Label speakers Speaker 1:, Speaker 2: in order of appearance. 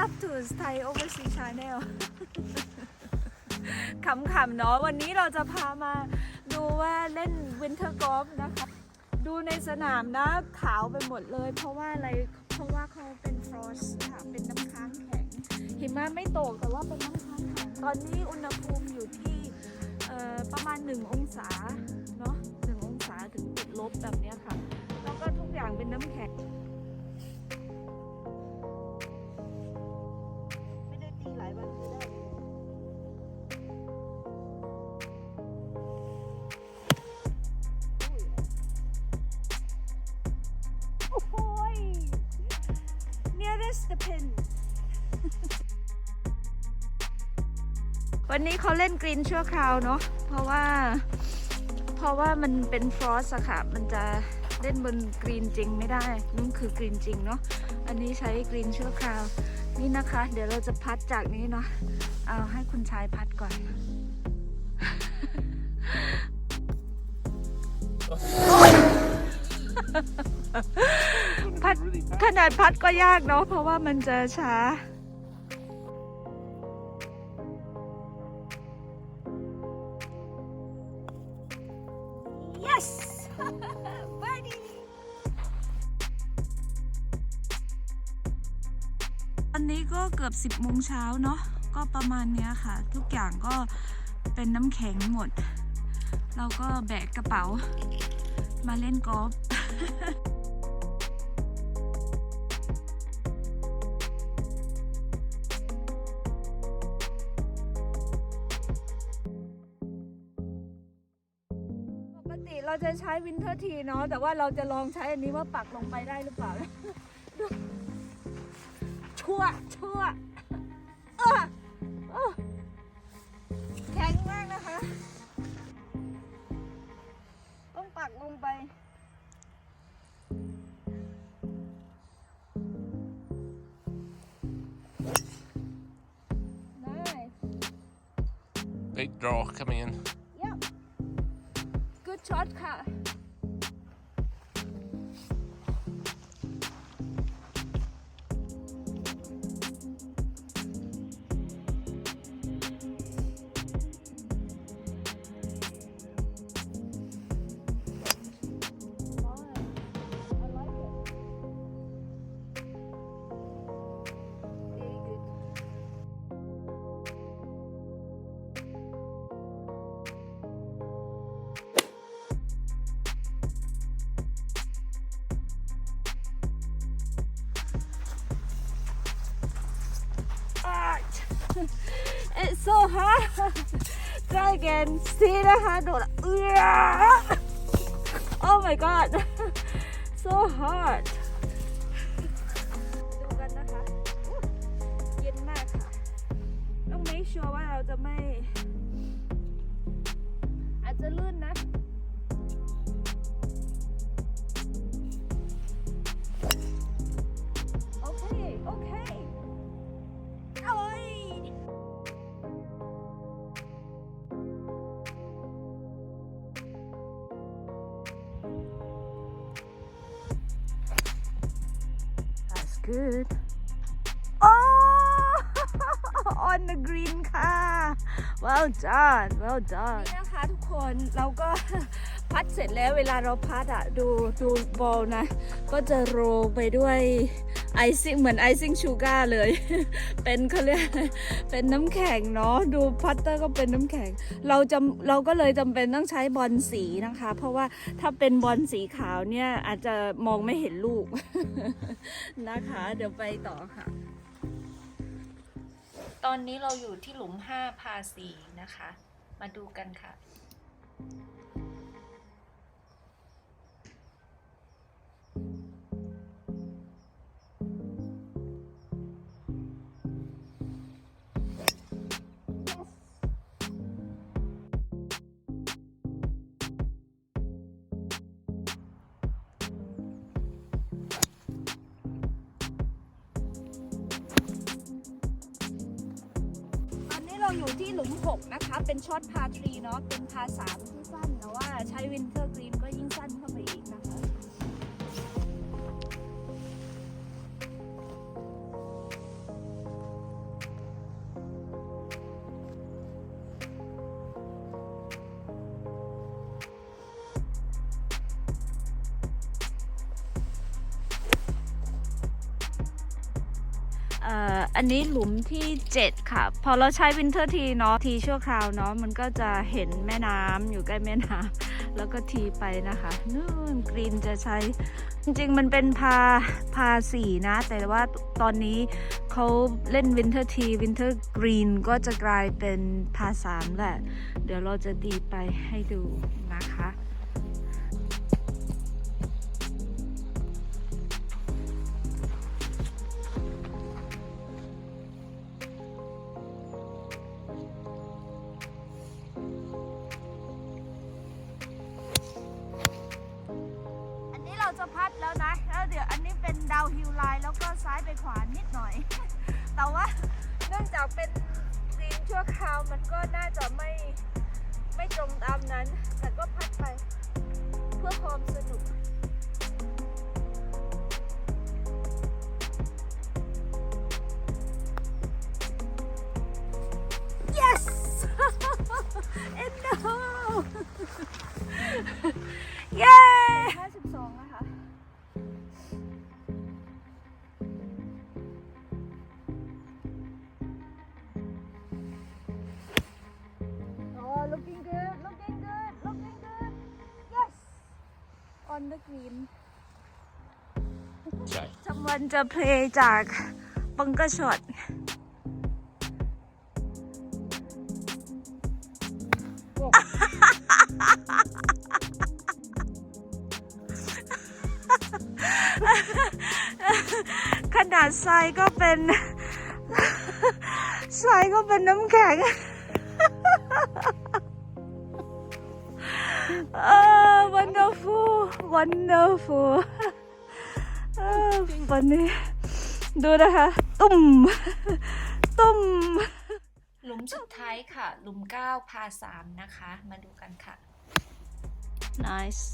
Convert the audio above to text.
Speaker 1: รับทูสไทยโอเวอร์ซีชาแนลขำๆเนาะวันนี้เราจะพามาดูว่าเล่นวินเทอร์กอล์ฟนะคะดูในสนามนะขาวไปหมดเลย เพราะว่าอะไรเพราะว่าเขาเป็นฟรอสค่ะเป็นน้ำค้างแข็ง หิมะไม่ตกแต่ว่าเป็นน้ำค้างแข็งตอนนี้อุณหภูมิอยู่ที่ประมาณ 1 องศาเนาะ1องศาถึงติดลบแบบนี้ค่ะ แล้วก็ทุกอย่างเป็นน้ำแข็ง the pin วันนี้เขาเล่นกรีนชั่วคราวเนาะ เพราะว่า เพราะว่ามันเป็นฟรอสอะค่ะ มันจะเล่นบนกรีนจริงไม่ได้นั่นคือกรีนจริงเนาะ อันนี้ใช้กรีนชั่วคราว นี่นะคะ เดี๋ยวเราจะพัดจากนี้เนาะ เอาให้คุณชายพัดก่อนพั ดขนาดพัดก็ยากเนาะเพราะว่ามันจะช้า yes birdie ตอนนี้ก็เกือบ 10โมงเช้าเนาะก็ประมาณเนี้ยค่ะ ทุกอย่างก็เป็นน้ำแข็งหมด เราก็แบกกระเป๋ามาเล่นกอล์ฟ เราจะใช้วินเทอร์ทีเนาะแต่ว่าเราจะลองใช้อันนี้ว่าปักลงไปได้หรือเปล่าดูชั่วชั่วเออเออแข็งมากนะคะ ต้องปักลงไป nice
Speaker 2: Big draw coming in.
Speaker 1: Yep. Good It's so hard. Try again. See นะคะโดดละเอื้อ Oh my god. So hard. ดูกันนะคะเย็นมากค่ะ ต้อง make sure ว่าเราจะไม่ อาจจะลื่น good. Oh, on the green ค่ะ well done well done นี่นะคะทุกคนเราก็ พัดเสร็จแล้วเวลาเราพัดอะดูดูบอลนะ ก็จะโรลไปด้วยไอซิ่งเหมือนไอซิ่งชูการ์เลย เป็นเขาเรียกเป็นน้ำแข็งเนาะดูพัตเตอร์ก็เป็นน้ำแข็ง เราจำเราก็เลยจำเป็นต้องใช้บอลสีนะคะ เพราะว่าถ้าเป็นบอลสีขาวเนี่ยอาจจะมองไม่เห็นลูกนะคะ เดี๋ยวไปต่อค่ะ ตอนนี้เราอยู่ที่หลุม5พาสีนะคะ มาดูกันค่ะ อนนี้เราอยู่ที่หลุม 6 นะคะ เป็นช็อตพาทรีเนาะเป็นพาสามที่สั้นแต่ว่าใช้วินเทอร์กรีนก็ยิ่ง อันนี้หลุมที่ 7 ค่ะ พอเราใช้วินเทอร์ทีเนาะทีชั่วคราวเนาะมันก็จะเห็นแม่น้ำอยู่ใกล้แม่น้ำแล้วก็ทีไปนะคะนู่นกรีนจะใช้ จริงๆ มันเป็นพาพาสีนะ แต่ว่าตอนนี้เขาเล่นวินเทอร์ทีวินเทอร์กรีนก็จะกลายเป็นพาสามแหละ เดี๋ยวเราจะดีไปให้ดูนะคะ นี้เป็นดาฮิลไลน์แล้วก็ซ้ายไปขวานิดหน่อย แต่ว่าเนื่องจากเป็นกรีนชั่วคราวมันก็น่าจะไม่ไม่ตรงตามนั้น the green.
Speaker 2: Okay.
Speaker 1: จำวันจะเพลย์จากบังเกอร์ช็อตขนาดทรายก็เป็นทรายก็เป็นน้ำแข็ง เออ wonderful wonderful เออวันนี้ดูนะคะ ตุ่ม ตุ่ม
Speaker 3: หลุมสุดท้ายค่ะ หลุม9พา3นะคะ มาดูกันค่ะ
Speaker 1: nice